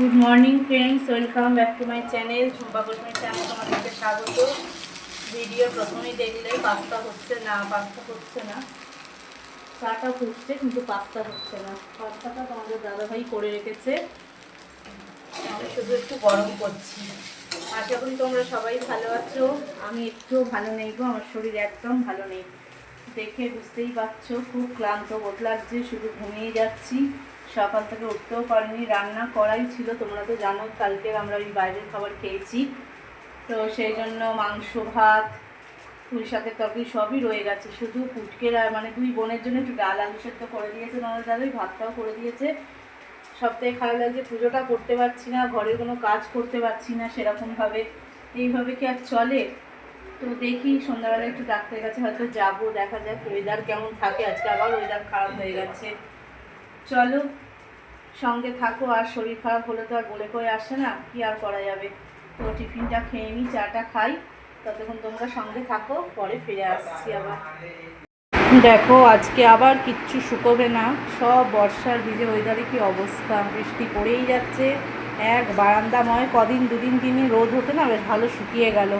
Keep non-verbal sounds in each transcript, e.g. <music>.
Good morning friends welcome back to my channel Jhumpa কোসমের channel তোমাদেরকে স্বাগত। Video প্রথমেই দেখলে পাস্তা হচ্ছে না পাস্তা হচ্ছে না। চাটা ফুটছে কিন্তু পাস্তা হচ্ছে না। পাস্তাটা তোমাদের দাদাভাই করে রেখেছে। আমি শুধু একটু গরম করছি। আশা করি তোমরা সবাই ভালো আছো। আমি একটুও ভালো নেই গো, আমার শরীর একদম ভালো নেই। দেখে বুঝতেই পারছ, খুব ক্লান্ত বোধ লাগছে, শুধু ঘুমিয়ে যাচ্ছি। সকাল থেকে উঠতেও পারিনি, রান্না করাই ছিল, তোমরা তো জানো কালকে আমরা ওই বাইরের খাবার খেয়েছি। তো সেই জন্য মাংস, ভাত, পুঁই শাকের তরকারি সবই রয়ে গেছে। শুধু পুটকের মানে দুই বোনের জন্য একটু ডাল, আলু সেদ্ধ করে দিয়েছে তোমাদের দাদাই ভাতটাও করে দিয়েছে। সব থেকে খারাপ লাগছে পুজোটা করতে পারছি না, ঘরের কোনো কাজ করতে পারছি না সেরকমভাবে। এইভাবে কি আর চলে? তো দেখি সন্ধ্যাবেলা একটু ডাক্তারের কাছে হয়তো যাব, দেখা যাক ওয়েদার কেমন থাকে। আজকে আবার ওয়েদার খারাপ হয়ে গেছে। চলো, সঙ্গে থাকো আর শরীর খারাপ হলে তো আর বলে কয়ে আসে না, কি আর করা যাবে? তো টিফিনটা খেয়ে নিই চাটা খাই, ততক্ষণ তোমরা সঙ্গে থাকো, পরে ফিরে আসছি আবার। দেখো, আজকে আবার কিচ্ছু শুকোবে না, সব বর্ষার ভিজে ওয়েদারে কি অবস্থা? বৃষ্টি পড়েই যাচ্ছে, এক বারান্দাময়, কদিন, দুদিন দিনই রোদ হতে না বেশ ভালো শুকিয়ে গেল।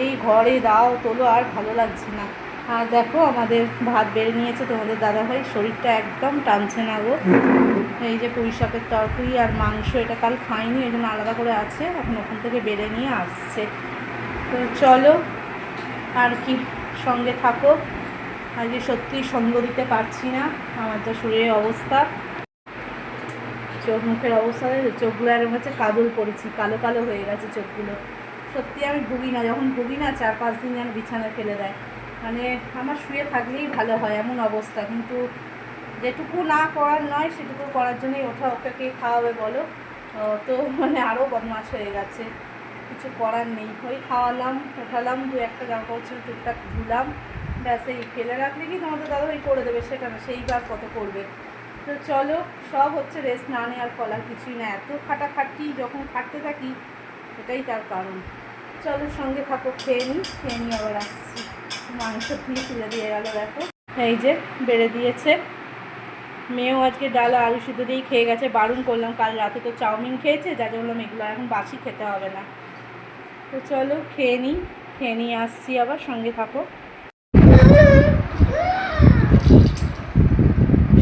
এই ঘরে দাও, তোলো, আর ভালো লাগছে না। আর দেখো আমাদের ভাত বেড়ে নিয়েছে তোমাদের দাদাভাই, শরীরটা একদম টানছে না গো। এই যে পুঁই শাকের তরকারি আর মাংস, এটা কাল খাইনি, এই জন্য আলাদা করে আছে। এখন ওখান থেকে বেড়ে নিয়ে আসছে। তো চলো, আর কি, সঙ্গে থাকো। আজকে সত্যি সঙ্গ দিতে পারছি না, আমার যা শরীরের অবস্থা। চোখ মুখের অবস্থা চোখগুলো এরকম হচ্ছে কাজল পড়েছি, কালো কালো হয়ে গেছে চোখগুলো। সত্যি আমি ভুগি না, যখন ভুগি না, চার পাঁচ দিন যেন বিছানা ফেলে দেয়। মানে আমার শুয়ে থাকলেই ভালো হয়, এমন অবস্থা। কিন্তু যেটুকু না করার নয়, সেটুকু করার জন্যই ওঠা ওকে কে খাওয়াবে বলো। তো মানে আরও বদমাশ হয়ে গেছে। কিছু করার নেই। ওই খাওয়ালাম, ওঠালাম, দু একটা জামা কাপড় টুকটাক ধুলাম। ব্যাস, এই ফেলে রাখলে কি তোমাদের দাদা ওই করে দেবে? সেটা না, সেইবার কত করবে। তো চলো, সব হচ্ছে রেস্ট না নেওয়ার ফল আর কিছুই না। এত খাটাখাটি যখন খাটতে থাকি এটাই তার কারণ। চলো সঙ্গে থাকো, খেয়ে নিই, খেয়ে নিয়ে আবার আসছি। মাংস দিয়ে তুলে দিয়ে গেলো দেখো। এই যে বেড়ে দিয়েছে। মেয়েও আজকে ডাল আলু সিদ্ধ দিয়েই খেয়ে গেছে। বারণ করলাম, কাল রাতে তো চাউমিন খেয়েছে যা যা বললাম এগুলো এখন বাসি খেতে হবে না। তো চলো খেয়ে নিই, খেয়ে নিয়ে আসছি আবার, সঙ্গে থাকো।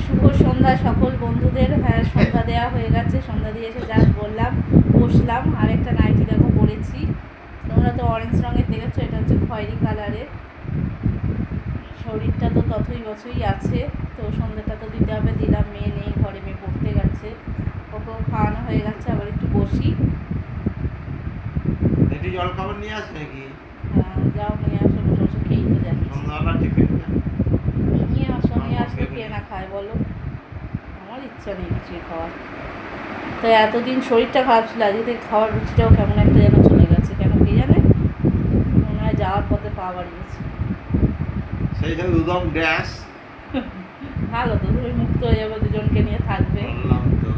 শুভ সন্ধ্যা সকল বন্ধুদের। হ্যাঁ সন্ধ্যা দেওয়া হয়ে গেছে, সন্ধ্যা দিয়ে এসে যা বললাম, বসলাম। আরেকটা নাইটি দেখো পরেছি। তোমরা তো অরেঞ্জ রঙের দেখেছ, এটা হচ্ছে খয়েরি কালারের শরীরটা তো ততই বছরই আছে তো সন্ধ্যাটা তো দিতে হবে দিলাম মেয়ে নেই ঘরে মেয়ে পড়তে গেছে। ওকেও খাওয়ানো হয়ে গেছে আবার একটু বসি। একটু জল খাবার নিয়ে আসবে নাকি? আহ, যাও নিয়ে আসো বসে বসে খেয়েই তো যাচ্ছি। সন্ধ্যাবেলা টিফিনটা নিয়ে আসো নিয়ে আসলে কে না খায় বলো। আমার ইচ্ছা নেই কিছুই খাওয়ার। তো এতদিন শরীরটা খারাপ ছিল আজকে থেকে খাওয়ার রুচিটাও কেমন একটা যেন চলে গেছে কেন কে জানে? মনে হয় যাওয়ার পথে পা বাড়িয়েছে সেই থেকে উদম ড্যাশ। ভালো তো তুমি মুক্ত হয়ে যাবে দুজনকে নিয়ে থাকবে। বললাম তো।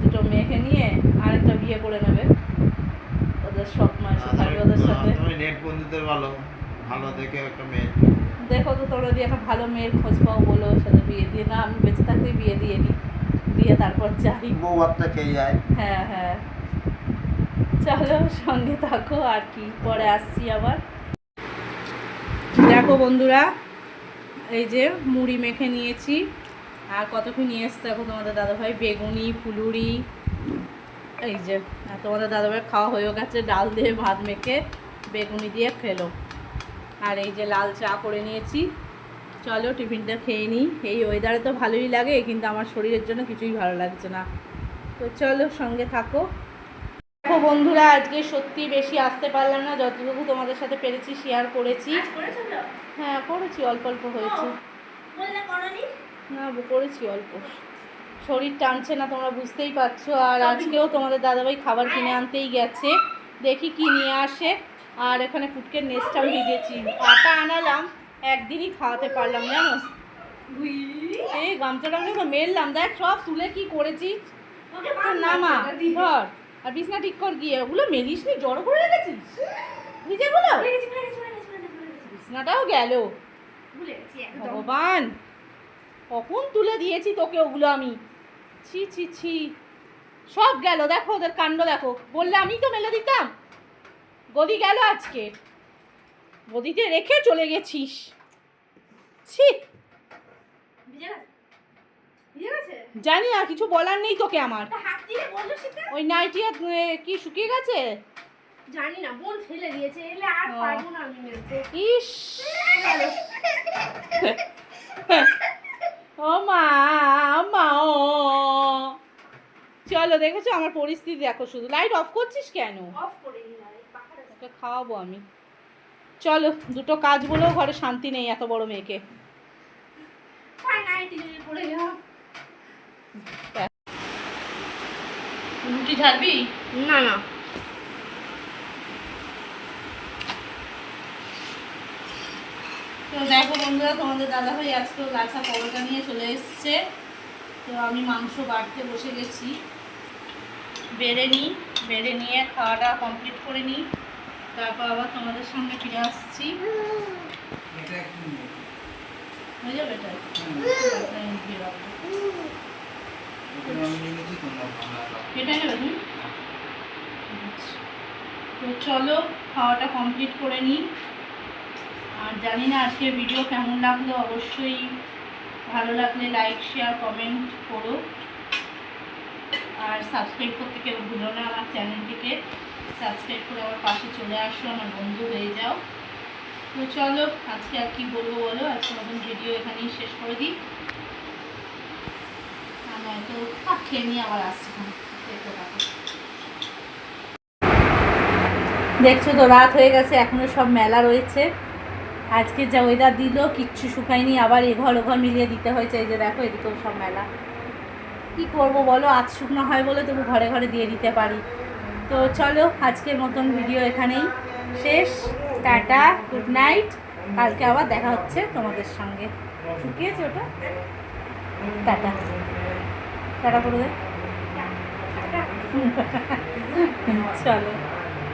দুটো মেয়েকে নিয়ে আরেকটা বিয়ে করে নেবে। ওদের সব মাসে থাকবে ওদের সাথে। তুমি নেট বন্ধুদের ভালো ভালো দেখে একটা মেয়ে। দেখো তো তোমরা দিয়ে একটা ভালো মেয়ের খোঁজ পাও বলো সাথে বিয়ে দিয়ে। না আমি বেঁচে থাকতেই বিয়ে দিয়ে নিই দিয়ে তারপর যাই। বউ বাচ্চা খেয়ে যায়। হ্যাঁ হ্যাঁ। চলো সঙ্গে থাকো আর কি। পরে আসছি আবার। দেখো বন্ধুরা, এই যে মুড়ি মেখে নিয়েছি। আর কত কি নিয়ে এসছে দেখো তোমাদের দাদাভাই? বেগুনি, ফুলুরি, এই যে, আর তোমাদের দাদাভাই খাওয়া হয়েও গেছে, ডাল দিয়ে ভাত মেখে বেগুনি দিয়ে খেলো। আর এই যে লাল চা করে নিয়েছি। চলো টিফিনটা খেয়ে নিই। এই ওয়েদারে তো ভালোই লাগে, কিন্তু আমার শরীরের জন্য কিছুই ভালো লাগছে না। তো চলো সঙ্গে থাকো। দেখো বন্ধুরা আজকে সত্যি বেশি আসতে পারলাম না। যতটুকু তোমাদের সাথে পেরেছি শেয়ার করেছি। হ্যাঁ করেছি অল্প অল্প হয়েছে। না করেছি অল্প। শরীর টানছে না তোমরা বুঝতেই পারছ। আর আজকেও তোমাদের দাদাভাই খাবার কিনে আনতেই গেছে। দেখি কি নিয়ে আসে। আর এখানে ফুটকের নেস্টাও ভিজেছি আটা আনালাম একদিনই খাওয়াতে পারলাম জানো? এই গামছাটা মেললাম। দেখ সব তুলে কি করেছি? না মা ধর। আর বিছনা ঠিক কর গিয়ে। ওগুলো মেলিস নি জড়ো করে রেখেছিস? ভিজেগুলো বিছনাটাও গেল। ভগবান কখন তুলে দিয়েছি তোকে ওগুলো আমি? ছি ছি ছি। সব গেল দেখো ওদের কাণ্ড দেখো। বললে আমি তো মেলে দিতাম। গদি গেল আজকে। গদিতে রেখে চলে গেছিস। ছি। জানি না কিছু বলার নেই তোকে আমার। ওই নাইটিয়া কি শুকিয়ে গেছে? জানি না বোন ফেলে দিয়েছে এলে আর ও। পারব না আমি মেলতে। ইস ও মা মা ও। চলো দেখেছ আমার পরিস্থিতি? দেখো শুধু লাইট অফ করছিস কেন? অফ করে ওকে খাওয়াবো আমি। চলো দুটো কাজ বলেও ঘরে শান্তি নেই এত বড় মেয়েকে। নাইটি পড়ে গেলাম। রুটি ঝাড়বি না না। তো দেখো বন্ধুরা তোমাদের দাদাভাই আজকে লাচা পরোটা নিয়ে চলে এসছে। তো আমি মাংস বাড়তে বসে গেছি। বেড়ে নিই বেড়ে নিয়ে খাওয়াটা কমপ্লিট করে নিই তারপর আবার তোমাদের সামনে ফিরে আসছি। হয়ে যাবে এটা? এটা আমি দিয়ে রাখব। কেটে নেবে তুমি আচ্ছা। তো চলো, খাওয়াটা কমপ্লিট করে নিই। আর জানি না আজকের ভিডিও কেমন লাগল, অবশ্যই ভালো লাগলে লাইক শেয়ার কমেন্ট করো। আর সাবস্ক্রাইব করতে কেউ ভুলো না আমার চ্যানেলটিকে সাবস্ক্রাইব করে আমার পাশে চলে আসো, আমার বন্ধু হয়ে যাও। তো চলো, আজকে আর কি বলব বলো? আজকে নতুন ভিডিও এখানেই শেষ করে দিই। দেখছ তো, রাত হয়ে গেছে, এখনও সব মেলা রয়েছে। আজকে যা ওয়েদার দিল, কিচ্ছু শুকায়নি, আবার এ ঘর ও ঘর মিলিয়ে দিতে হয়েছে, এই যে দেখো এদিকেও সব মেলা। কি করব বলো, আজ শুকনো হয় বলে তবু ঘরে ঘরে দিয়ে দিতে পারি। তো চলো, আজকের মতন ভিডিও এখানেই শেষ। টাটা গুড নাইট কালকে আবার দেখা হচ্ছে তোমাদের সঙ্গে। শুকিয়েছে ওটা? টাটা। টাটা করে দে। <laughs> চলো।